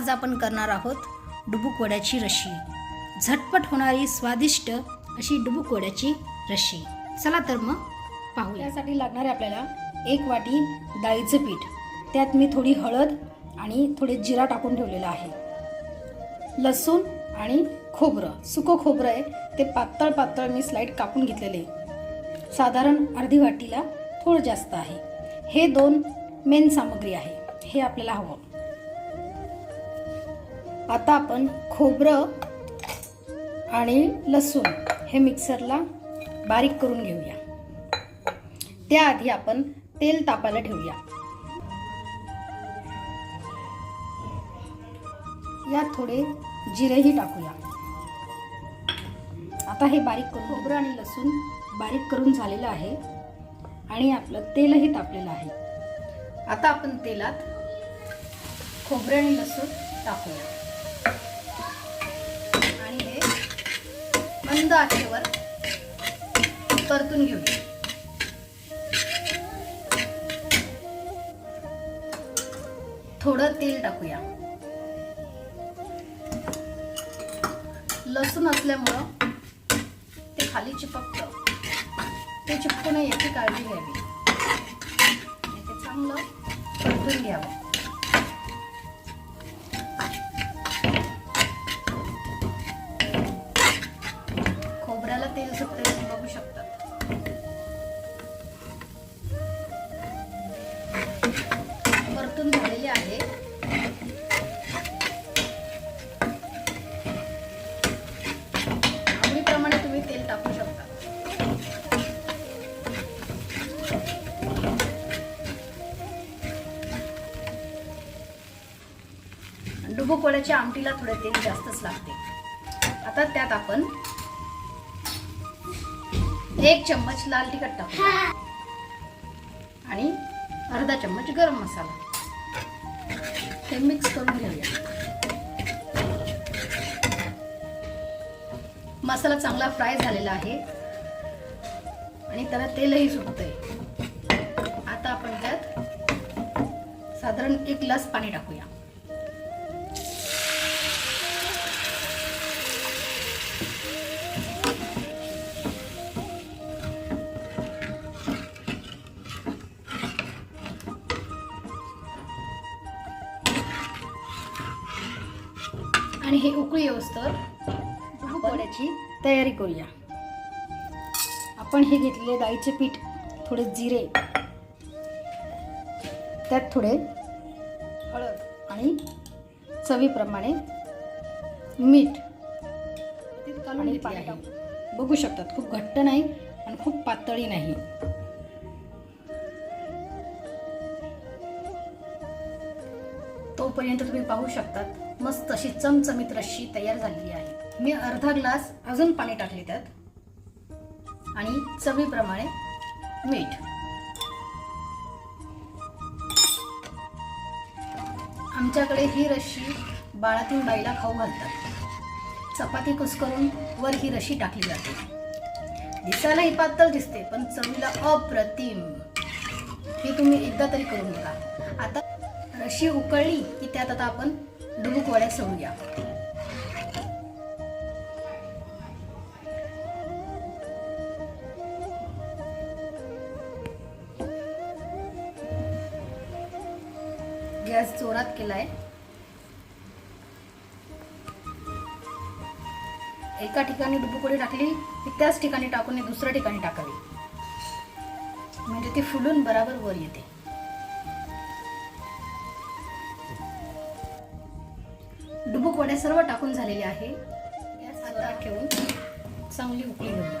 आज आपण करणार आहोत डुबुक वड्याची रशी. झटपट होणारी स्वादिष्ट अशी डुबुक वड्याची रशी. चला तर मग पाहू यासाठी लागणारे आपल्याला एक वाटी डाळीचं पीठ त्यात मी थोडी हळद आणि थोडे जिरा टाकून ठेवलेलं आहे. लसूण आणि खोबरं सुकं खोबरं आहे ते पातळ पातळ मी स्लाईड कापून घेतलेले साधारण अर्धी वाटीला थोडं जास्त आहे. हे दोन मेन सामग्री आहे. हे आपल्याला हवं. आता आपण खोबरं आणि लसूण हे मिक्सरला बारीक करून घेऊया. त्याआधी आपण तेल तापायला ठेवूया. यात थोडे जिरेही टाकूया. आता हे बारीक करून खोबरं आणि लसूण बारीक करून झालेलं आहे आणि आपलं तेलही तापलेलं आहे. आता आपण तेलात खोबरं आणि लसूण टाकूया आणि हे मंद आचेवर परतून घेऊ. थोडं तेल टाकूया. लसूण असल्यामुळं ते खाली चिपकतं. ते चिपकू नये याची काळजी घ्यावी. ते चांगलं परतून घ्यावं. परतून झालेले आहे. आवडीप्रमाणे तुम्ही तेल टाकू शकता. डुबुक आमटीला थोडे तेल जास्तच लागते. आता त्यात आपण एक चम्मच लाल तिखट टाकू. आणि अर्धा चम्मच गरम मसाला. हे मिक्स करून घेऊया. मसाला चांगला फ्राय झालेला आहे. आणि त्याला तेलही सुटतंय. आता आपण त्यात साधारण एक ग्लास पाणी टाकूया. आणि हे उकळी येऊस्तर पोळ्याची तयारी करूया. आपण हे घेतलेले डाळीचे पीठ थोडे जिरे त्यात थोडे हळद आणि चवीप्रमाणे मीठ आणि पाणी. बघू शकतात खूप घट्ट नाही आणि खूप पातळी नाही. तोपर्यंत तुम्ही पाहू शकतात मस्त अशी चमचमीत रशी तयार झालेली आहे. मी अर्धा ग्लास अजून पाणी टाकले त्यात. आणि चवीप्रमाणे मीठ. आमच्याकडे ही रस्सी बाळातील बाईला खाऊ घालतात. चपाती कुस्करून वर ही रशी टाकली जाते. दिसायला ही पातळ दिसते पण चवीला अप्रतिम. हे तुम्ही एकदा तरी करून बघा. आता अशी उकळली की त्यात आता आपण डुबुक वड्या सोडूया गॅस जोरात केलाय. एका ठिकाणी डुबुकोडी टाकली की त्याच ठिकाणी टाकून दुसऱ्या ठिकाणी टाकावी. म्हणजे ती फुलून बराबर वर येते. डुबुकवडे वड्या सर्व टाकून झालेले आहे. आता ठेवून चांगली उकळी घेऊया.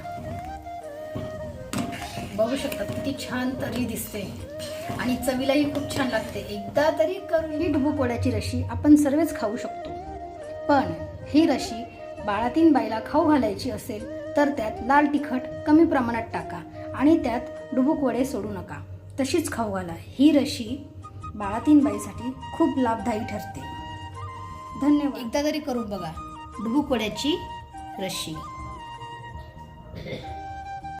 बघू शकता किती छान तरी दिसते. आणि चवीलाही खूप छान लागते. एकदा तरी करून ही डुबुकवड्याची रशी आपण सर्वच खाऊ शकतो. पण ही रशी बाळातीन बाईला खाऊ घालायची असेल तर त्यात लाल तिखट कमी प्रमाणात टाका आणि त्यात डुबुक वडे सोडू नका. तशीच खाऊ घाला. ही रशी बाळातीन बाईसाठी खूप लाभदायी ठरते. धन्यवाद. एकदा तरी करून बघा. डुबुक वड्याची रशी